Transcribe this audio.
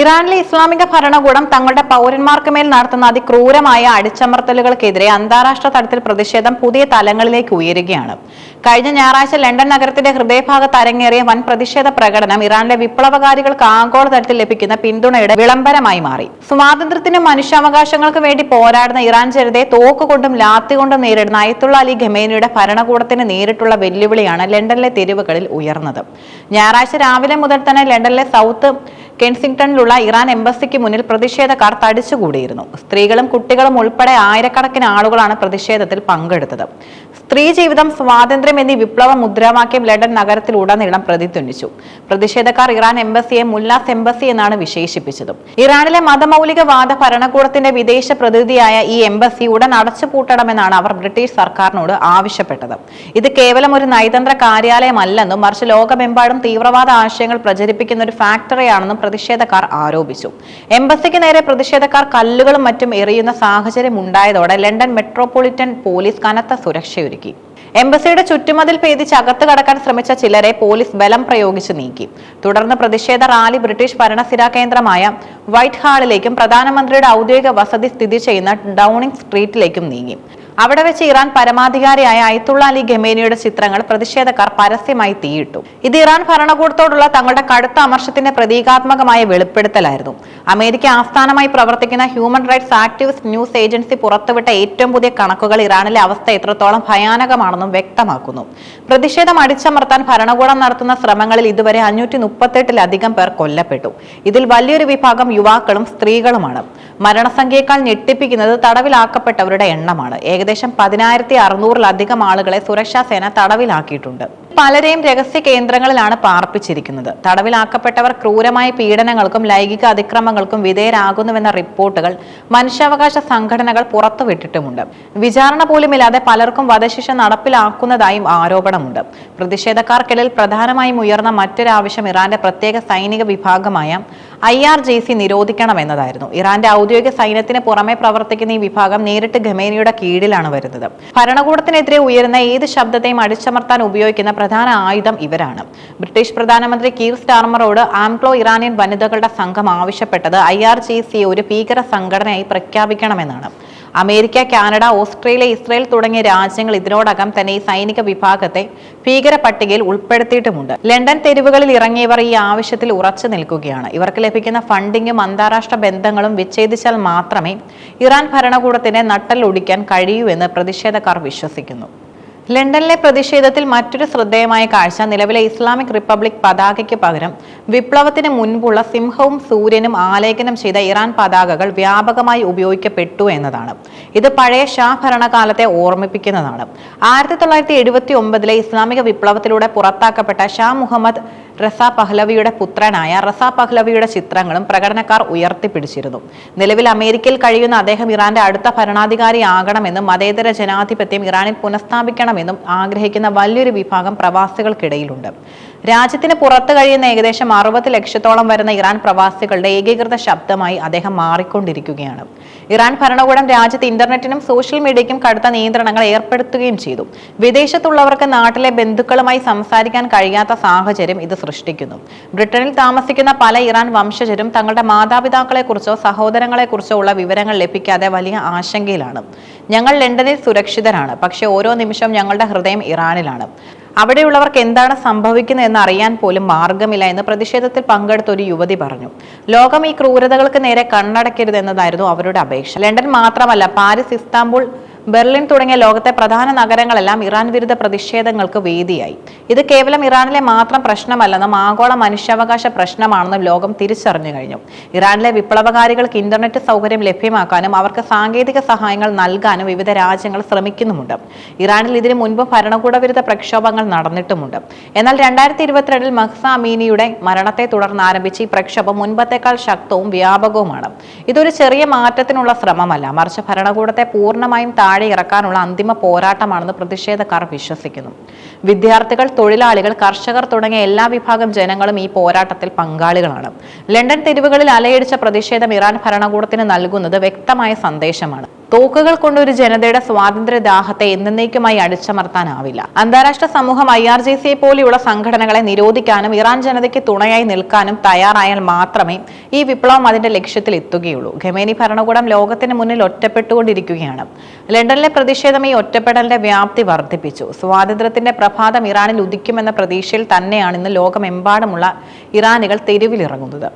ഇറാനിലെ ഇസ്ലാമിക ഭരണകൂടം തങ്ങളുടെ പൗരന്മാർക്ക് മേൽ നടത്തുന്ന അതിക്രൂരമായ അടിച്ചമർത്തലുകൾക്കെതിരെ അന്താരാഷ്ട്ര തലത്തിൽ പ്രതിഷേധം പുതിയ തലങ്ങളിലേക്ക് ഉയരുകയാണ്. കഴിഞ്ഞ ഞായറാഴ്ച ലണ്ടൻ നഗരത്തിന്റെ ഹൃദയഭാഗത്ത് അരങ്ങേറിയ വൻ പ്രതിഷേധ പ്രകടനം ഇറാനിലെ വിപ്ലവകാരികൾക്ക് ആഗോള തലത്തിൽ ലഭിക്കുന്ന പിന്തുണയുടെ വിളംബരമായി മാറി. സ്വാതന്ത്ര്യത്തിനും മനുഷ്യാവകാശങ്ങൾക്ക് വേണ്ടി പോരാടുന്ന ഇറാൻ ജനതയെ തോക്കുകൊണ്ടും ലാത്തികൊണ്ടും നേരിടുന്ന അയത്തുള്ള അലി ഖമേനിയുടെ ഭരണകൂടത്തിന് നേരിട്ടുള്ള വെല്ലുവിളിയാണ് ലണ്ടനിലെ തെരുവുകളിൽ ഉയർന്നത്. ഞായറാഴ്ച രാവിലെ മുതൽ തന്നെ ലണ്ടനിലെ സൗത്ത് കെൻസിംഗ്ടണിലുള്ള ഇറാൻ എംബസിക്ക് മുന്നിൽ പ്രതിഷേധക്കാർ തടിച്ചുകൂടിയിരുന്നു. സ്ത്രീകളും കുട്ടികളും ഉൾപ്പെടെ ആയിരക്കണക്കിന് ആളുകളാണ് പ്രതിഷേധത്തിൽ പങ്കെടുത്തത്. സ്ത്രീ ജീവിതം സ്വാതന്ത്ര്യം എന്നീ വിപ്ലവ മുദ്രാവാക്യം ലണ്ടൻ നഗരത്തിലുടനീളം പ്രതിധ്വനിച്ചു. പ്രതിഷേധക്കാർ ഇറാൻ എംബസിയെ മുല്ലാസ് എംബസി എന്നാണ് വിശേഷിപ്പിച്ചതും. ഇറാനിലെ മതമൗലികവാദ ഭരണകൂടത്തിന്റെ വിദേശ പ്രതിനിധിയായ ഈ എംബസി ഉടൻ അടച്ചുപൂട്ടണമെന്നാണ് അവർ ബ്രിട്ടീഷ് സർക്കാരിനോട് ആവശ്യപ്പെട്ടത്. ഇത് കേവലം ഒരു നയതന്ത്ര കാര്യാലയമല്ലെന്നും മറിച്ച് ലോകമെമ്പാടും തീവ്രവാദ ആശയങ്ങൾ പ്രചരിപ്പിക്കുന്ന ഒരു ഫാക്ടറിയാണെന്നും പ്രതിഷേധക്കാർ ആരോപിച്ചു. എംബസിക്ക് നേരെ പ്രതിഷേധക്കാർ കല്ലുകളും മറ്റും എറിയുന്ന സാഹചര്യം ഉണ്ടായതോടെ ലണ്ടൻ മെട്രോപൊളിറ്റൻ പോലീസ് കനത്ത സുരക്ഷയൊരുക്കി. എംബസിയുടെ ചുറ്റുമതിൽ ഭേദിച്ച് അകത്ത് കടക്കാൻ ശ്രമിച്ച ചിലരെ പോലീസ് ബലം പ്രയോഗിച്ച് നീക്കി. തുടർന്ന് പ്രതിഷേധ റാലി ബ്രിട്ടീഷ് ഭരണസിരാ കേന്ദ്രമായ വൈറ്റ് ഹാളിലേക്കും പ്രധാനമന്ത്രിയുടെ ഔദ്യോഗിക വസതി സ്ഥിതി ചെയ്യുന്ന ഡൌണിംഗ് സ്ട്രീറ്റിലേക്കും നീങ്ങി. അവിടെ വെച്ച് ഇറാൻ പരമാധികാരിയായ അയത്തുള്ള അലി ഖമേനിയുടെ ചിത്രങ്ങൾ പ്രതിഷേധക്കാർ പരസ്യമായി തീയിട്ടു. ഇത് ഇറാൻ ഭരണകൂടത്തോടുള്ള തങ്ങളുടെ കടുത്ത അമർഷത്തിന്റെ പ്രതീകാത്മകമായ വെളിപ്പെടുത്തലായിരുന്നു. അമേരിക്ക ആസ്ഥാനമായി പ്രവർത്തിക്കുന്ന human rights activist news agency പുറത്തുവിട്ട ഏറ്റവും പുതിയ കണക്കുകൾ ഇറാനിലെ അവസ്ഥ എത്രത്തോളം ഭയാനകമാണെന്നും വ്യക്തമാക്കുന്നു. പ്രതിഷേധം അടിച്ചമർത്താൻ ഭരണകൂടം നടത്തുന്ന ശ്രമങ്ങളിൽ ഇതുവരെ അഞ്ഞൂറ്റി മുപ്പത്തെട്ടിലധികം പേർ കൊല്ലപ്പെട്ടു. ഇതിൽ വലിയൊരു വിഭാഗം യുവാക്കളും സ്ത്രീകളുമാണ്. മരണസംഖ്യയേക്കാൾ ഞെട്ടിപ്പിക്കുന്നത് തടവിലാക്കപ്പെട്ടവരുടെ എണ്ണമാണ്. ഏകദേശം പതിനായിരത്തി അറുന്നൂറിലധികം ആളുകളെ സുരക്ഷാ സേന തടവിലാക്കിയിട്ടുണ്ട്. പലരെയും രഹസ്യ കേന്ദ്രങ്ങളിലാണ് പാർപ്പിച്ചിരിക്കുന്നത്. തടവിലാക്കപ്പെട്ടവർ ക്രൂരമായ പീഡനങ്ങൾക്കും ലൈംഗിക അതിക്രമങ്ങൾക്കും വിധേയരാകുന്നുവെന്ന റിപ്പോർട്ടുകൾ മനുഷ്യാവകാശ സംഘടനകൾ പുറത്തുവിട്ടിട്ടുമുണ്ട്. വിചാരണ പോലുമില്ലാതെ പലർക്കും വധശിക്ഷ നടപ്പിലാക്കുന്നതായും ആരോപണമുണ്ട്. പ്രതിഷേധക്കാർക്കിടയിൽ പ്രധാനമായും ഉയർന്ന മറ്റൊരാവശ്യം ഇറാന്റെ പ്രത്യേക സൈനിക വിഭാഗമായ ഐ ആർ ജെ സി നിരോധിക്കണമെന്നതായിരുന്നു. ഇറാന്റെ ഔദ്യോഗിക സൈന്യത്തിന് പുറമെ പ്രവർത്തിക്കുന്ന ഈ വിഭാഗം നേരിട്ട് ഖമേനിയുടെ കീഴിലാണ് വരുന്നത്. ഭരണകൂടത്തിനെതിരെ ഉയരുന്ന ഏത് ശബ്ദത്തെയും അടിച്ചമർത്താൻ ഉപയോഗിക്കുന്ന പ്രധാന ആയുധം ഇവരാണ്. ബ്രിട്ടീഷ് പ്രധാനമന്ത്രി കീർ സ്റ്റാർമറോട് ആംഗ്ലോ ഇറാനിയൻ വനിതകളുടെ സംഘം ആവശ്യപ്പെട്ടത് ഐ ആർ ജെ സിയെ ഒരു ഭീകര സംഘടനയായി പ്രഖ്യാപിക്കണമെന്നാണ്. അമേരിക്ക കാനഡ ഓസ്ട്രേലിയ ഇസ്രയേൽ തുടങ്ങിയ രാജ്യങ്ങൾ ഇതിനോടകം തന്നെ ഈ സൈനിക വിഭാഗത്തെ ഭീകര പട്ടികയിൽ ഉൾപ്പെടുത്തിയിട്ടുമുണ്ട്. ലണ്ടൻ തെരുവുകളിൽ ഇറങ്ങിയവർ ഈ ആവശ്യത്തിൽ ഉറച്ചു നിൽക്കുകയാണ്. ഇവർക്ക് ലഭിക്കുന്ന ഫണ്ടിങ്ങും അന്താരാഷ്ട്ര ബന്ധങ്ങളും വിച്ഛേദിച്ചാൽ മാത്രമേ ഇറാൻ ഭരണകൂടത്തിന് നട്ടൽ ഒടിക്കാൻ കഴിയൂ എന്ന് പ്രതിഷേധക്കാർ വിശ്വസിക്കുന്നു. ലണ്ടനിലെ പ്രതിഷേധത്തിൽ മറ്റൊരു ശ്രദ്ധേയമായ കാഴ്ച നിലവിലെ ഇസ്ലാമിക് റിപ്പബ്ലിക് പതാകയ്ക്ക് പകരം വിപ്ലവത്തിന് മുൻപുള്ള സിംഹവും സൂര്യനും ആലേഖനം ചെയ്ത ഇറാൻ പതാകകൾ വ്യാപകമായി ഉപയോഗിക്കപ്പെട്ടു എന്നതാണ്. ഇത് പഴയ ഷാ ഭരണകാലത്തെ ഓർമ്മിപ്പിക്കുന്നതാണ്. ആയിരത്തി തൊള്ളായിരത്തി എഴുപത്തി ഒമ്പതിലെ ഇസ്ലാമിക വിപ്ലവത്തിലൂടെ പുറത്താക്കപ്പെട്ട ഷാ മുഹമ്മദ് റസ പഹ്ലവിയുടെ പുത്രനായ റസ പഹ്ലവിയുടെ ചിത്രങ്ങളും പ്രകടനക്കാർ ഉയർത്തിപ്പിടിച്ചിരുന്നു. നിലവിൽ അമേരിക്കയിൽ കഴിയുന്ന അദ്ദേഹം ഇറാന്റെ അടുത്ത ഭരണാധികാരി ആകണമെന്നും മതേതര ജനാധിപത്യം ഇറാനിൽ പുനഃസ്ഥാപിക്കണമെന്നും ആഗ്രഹിക്കുന്ന വലിയൊരു വിഭാഗം പ്രവാസികൾക്കിടയിലുണ്ട്. രാജ്യത്തിന് പുറത്ത് കഴിയുന്ന ഏകദേശം അറുപത് ലക്ഷത്തോളം വരുന്ന ഇറാൻ പ്രവാസികളുടെ ഏകീകൃത ശബ്ദമായി അദ്ദേഹം മാറിക്കൊണ്ടിരിക്കുകയാണ്. ഇറാൻ ഭരണകൂടം രാജ്യത്ത് ഇന്റർനെറ്റിനും സോഷ്യൽ മീഡിയയ്ക്കും കടുത്ത നിയന്ത്രണങ്ങൾ ഏർപ്പെടുത്തുകയും ചെയ്തു. വിദേശത്തുള്ളവർക്ക് നാട്ടിലെ ബന്ധുക്കളുമായി സംസാരിക്കാൻ കഴിയാത്ത സാഹചര്യം ഇത് സൃഷ്ടിക്കുന്നു. ബ്രിട്ടനിൽ താമസിക്കുന്ന പല ഇറാൻ വംശജരും തങ്ങളുടെ മാതാപിതാക്കളെക്കുറിച്ചോ സഹോദരങ്ങളെക്കുറിച്ചോ ഉള്ള വിവരങ്ങൾ ലഭിക്കാതെ വലിയ ആശങ്കയിലാണ്. ഞങ്ങൾ ലണ്ടനിൽ സുരക്ഷിതരാണ് പക്ഷേ ഓരോ നിമിഷം ഞങ്ങളുടെ ഹൃദയം ഇറാനിലാണ്. അവിടെയുള്ളവർക്ക് എന്താണ് സംഭവിക്കുന്നത് എന്ന് അറിയാൻ പോലും മാർഗമില്ല എന്ന് പ്രതിഷേധത്തിൽ പങ്കെടുത്ത ഒരു യുവതി പറഞ്ഞു. ലോകം ഈ ക്രൂരതകൾക്ക് നേരെ കണ്ണടക്കരുത് എന്നതായിരുന്നു അവരുടെ അപേക്ഷ. ലണ്ടൻ മാത്രമല്ല പാരീസ് ഇസ്താംബുൾ ബെർലിൻ തുടങ്ങിയ ലോകത്തെ പ്രധാന നഗരങ്ങളെല്ലാം ഇറാൻ വിരുദ്ധ പ്രതിഷേധങ്ങൾക്ക് വേദിയായി. ഇത് കേവലം ഇറാനിലെ മാത്രം പ്രശ്നമല്ലെന്നും ആഗോള മനുഷ്യാവകാശ പ്രശ്നമാണെന്നും ലോകം തിരിച്ചറിഞ്ഞു കഴിഞ്ഞു. ഇറാനിലെ വിപ്ലവകാരികൾക്ക് ഇന്റർനെറ്റ് സൗകര്യം ലഭ്യമാക്കാനും അവർക്ക് സാങ്കേതിക സഹായങ്ങൾ നൽകാനും വിവിധ രാജ്യങ്ങൾ ശ്രമിക്കുന്നുമുണ്ട്. ഇറാനിൽ ഇതിനു മുൻപ് ഭരണകൂട വിരുദ്ധ പ്രക്ഷോഭങ്ങൾ നടന്നിട്ടുമുണ്ട്. എന്നാൽ രണ്ടായിരത്തി ഇരുപത്തിരണ്ടിൽ മഹ്സ അമീനിയുടെ മരണത്തെ തുടർന്ന് ആരംഭിച്ച ഈ പ്രക്ഷോഭം മുൻപത്തേക്കാൾ ശക്തവും വ്യാപകവുമാണ്. ഇതൊരു ചെറിയ മാറ്റത്തിനുള്ള ശ്രമമല്ല. മറിച്ച് ഭരണകൂടത്തെ പൂർണമായും താഴെ ഇറക്കാനുള്ള അന്തിമ പോരാട്ടമാണെന്ന് പ്രതിഷേധക്കാർ വിശ്വസിക്കുന്നു. വിദ്യാർത്ഥികൾ തൊഴിലാളികൾ കർഷകർ തുടങ്ങിയ എല്ലാ വിഭാഗം ജനങ്ങളും ഈ പോരാട്ടത്തിൽ പങ്കാളികളാണ്. ലണ്ടൻ തെരുവുകളിൽ അലയടിച്ച പ്രതിഷേധം ഇറാൻ ഭരണകൂടത്തിന് നൽകുന്നത് വ്യക്തമായ സന്ദേശമാണ്. തോക്കുകൾ കൊണ്ട് ഒരു ജനതയുടെ സ്വാതന്ത്ര്യ ദാഹത്തെ എന്നേക്കുമായി അടിച്ചമർത്താനാവില്ല. അന്താരാഷ്ട്ര സമൂഹം ഐ ആർ ജി സിയെ പോലെയുള്ള സംഘടനകളെ നിരോധിക്കാനും ഇറാൻ ജനതയ്ക്ക് തുണയായി നിൽക്കാനും തയ്യാറായാൽ മാത്രമേ ഈ വിപ്ലവം അതിന്റെ ലക്ഷ്യത്തിൽ എത്തുകയുള്ളൂ. ഖമേനി ഭരണകൂടം ലോകത്തിന് മുന്നിൽ ഒറ്റപ്പെട്ടുകൊണ്ടിരിക്കുകയാണ്. ലണ്ടനിലെ പ്രതിഷേധം ഈ ഒറ്റപ്പെടലിന്റെ വ്യാപ്തി വർദ്ധിപ്പിച്ചു. സ്വാതന്ത്ര്യത്തിന്റെ പ്രഭാതം ഇറാനിൽ ഉദിക്കുമെന്ന പ്രതീക്ഷയിൽ തന്നെയാണ് ഇന്ന് ലോകമെമ്പാടുമുള്ള ഇറാനികൾ തെരുവിലിറങ്ങുന്നത്.